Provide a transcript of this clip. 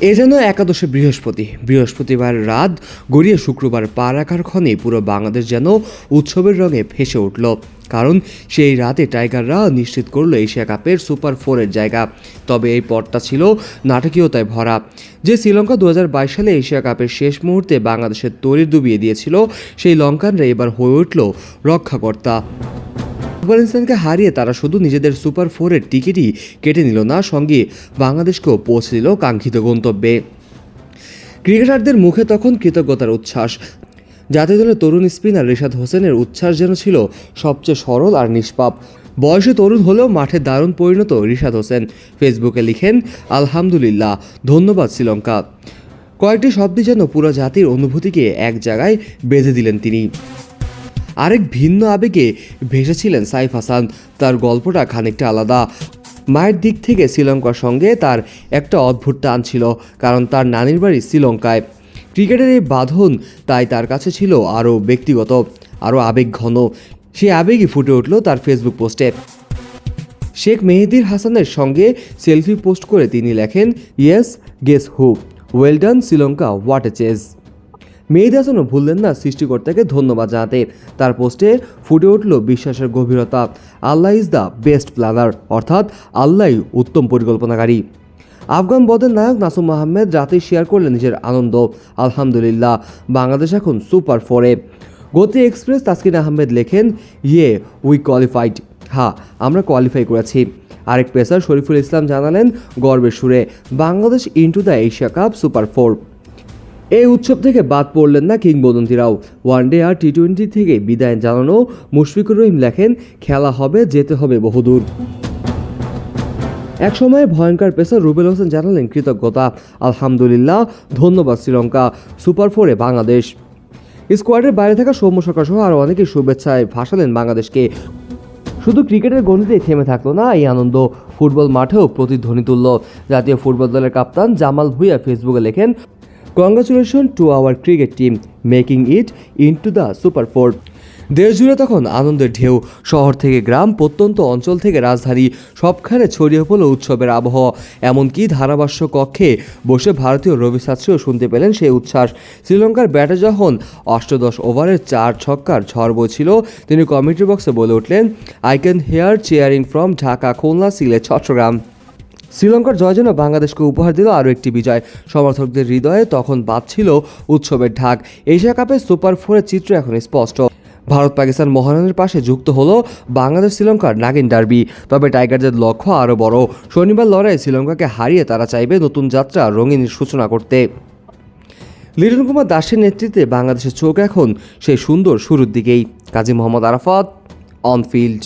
এ যেন একাদশে বৃহস্পতি। বৃহস্পতিবার রাত গড়িয়ে শুক্রবার পা রাখার ক্ষণে পুরো বাংলাদেশ যেন উৎসবের রঙে ভেসে উঠল। কারণ সেই রাতে টাইগাররা নিশ্চিত করল এশিয়া কাপের সুপার ফোরের জায়গা। তবে এই পথটা ছিল নাটকীয়তায় ভরা। যে শ্রীলঙ্কা দু হাজার বাইশ সালে এশিয়া কাপের শেষ মুহূর্তে বাংলাদেশের তরির ডুবিয়ে দিয়েছিল, সেই লঙ্কানরা এবার হয়ে উঠল রক্ষাকর্তা। আফগানিস্তানকে হারিয়ে তারা শুধু নিজেদের সুপার ফোরের টিকিটই কেটে নিল না, সঙ্গে বাংলাদেশকেও পৌঁছে দিল কাঙ্ক্ষিত গন্তব্যে। ক্রিকেটারদের মুখে তখন কৃতজ্ঞতার উচ্ছ্বাস। জাতীয় দলের তরুণ স্পিনার রিশাদ হোসেনের উচ্ছ্বাস যেন ছিল সবচেয়ে সরল আর নিষ্পাপ। বয়সে তরুণ হলেও মাঠে দারুণ পরিণত রিশাদ হোসেন। ফেসবুকে লিখেন, আলহামদুলিল্লাহ, ধন্যবাদ শ্রীলঙ্কা। কয়েকটি শব্দে যেন পুরো জাতির অনুভূতিকে এক জায়গায় বেঁধে দিলেন তিনি। আরেক ভিন্ন আবেগে ভেসেছিলেন সাইফ হাসান। তার গল্পটা খানিকটা আলাদা। মায়ের দিক থেকে শ্রীলঙ্কার সঙ্গে তার একটা অদ্ভুত টান ছিল, কারণ তার নানির বাড়ি শ্রীলঙ্কায়। ক্রিকেটের এই বাঁধন তাই তার কাছে ছিল আরও ব্যক্তিগত, আরও আবেগ ঘন। সেই আবেগই ফুটে উঠল তার ফেসবুক পোস্টে। শেখ মেহেদির হাসানের সঙ্গে সেলফি পোস্ট করে তিনি লেখেন, yes, guess who, well done, Sri Lanka, what a chase Mehedi হাসানও ভুললেন না সৃষ্টিকর্তাকে ধন্যবাদ জানাতে। তার পোস্টে ফুটে উঠল বিশ্বাসের গভীরতা। Allah is the best planner, অর্থাৎ আল্লাহ উত্তম পরিকল্পনাকারী। আফগান বদের নায়ক নাসুম আহমেদ রাতে শেয়ার করলেন নিজের আনন্দ। আলহামদুলিল্লাহ, বাংলাদেশ এখন সুপার ফোরে। গতি এক্সপ্রেস তাসকিন আহমেদ লেখেন ইয়ে উই কোয়ালিফাইড। হ্যাঁ আমরা কোয়ালিফাই করেছি। আরেক পেসার শরীফুল ইসলাম জানালেন, গর্বের সুরে, Bangladesh into the Asia cup super four. এই উৎসব থেকে বাদ পড়লেন না কিংবদন্তিরাও। ওয়ানডে আর টি টোয়েন্টি থেকে বিদায় জানানো মুশফিকুর রহিম লেখেন, খেলা হবে, যেতে হবে বহুদূর। এক সময় ভয়ঙ্কর পেসার রুবেল হোসেন জানালেন কৃতজ্ঞতা। আলহামদুলিল্লাহ, ধন্যবাদ শ্রীলঙ্কা সুপার ফোরে বাংলাদেশ। স্কোয়াডের বাইরে থাকা সৌম্য সরকার সহ আরও অনেকে শুভেচ্ছায় ভাসালেন বাংলাদেশকে। শুধু ক্রিকেটের গণিতেই থেমে থাকল না এই আনন্দ, ফুটবল মাঠেও প্রতিধ্বনি তুলল। জাতীয় ফুটবল দলের কাপ্তান জামাল ভুইয়া ফেসবুকে লেখেন congratulation to our cricket team making it into the super four দেশ জুড়ে তখন আনন্দের ঢেউ, শহর থেকে গ্রাম প্রত্যন্ত অঞ্চল থেকে রাজধানী সবখানে ছড়িয়ে পড়ল উৎসবের আবহাওয়া এমনকি ধারাভাষ্য কক্ষে বসে ভারতীয় রবি শাস্ত্রীও শুনতে পেলেন সেই উচ্ছ্বাস। শ্রীলঙ্কার ব্যাটে যখন অষ্টদশ ওভারের চার ছক্কার ঝড় বইছিল, তিনি কমিটি বক্সে বলে উঠলেন I can hear cheering from Dhaka Khulna Sylhet Chittagong শ্রীলঙ্কার জয় যেন বাংলাদেশকে উপহার দিল আরও একটি বিজয়। সমর্থকদের হৃদয়ে তখন বাজছিল উৎসবের ঢাক। এশিয়া কাপের সুপার ফোরের চিত্র এখন স্পষ্ট। ভারত পাকিস্তান মহারণের পাশে যুক্ত হলো বাংলাদেশ শ্রীলঙ্কার নাগিন ডার্বি। তবে টাইগারদের লক্ষ্য আরও বড়। শনিবার লড়াই শ্রীলঙ্কাকে হারিয়ে তারা চাইবে নতুন যাত্রা রঙিন সূচনা করতে। লিটন কুমার দাসের নেতৃত্বে বাংলাদেশের চোখ এখন সেই সুন্দর শুরুর দিকেই। Kazi Mohammad Arafat on field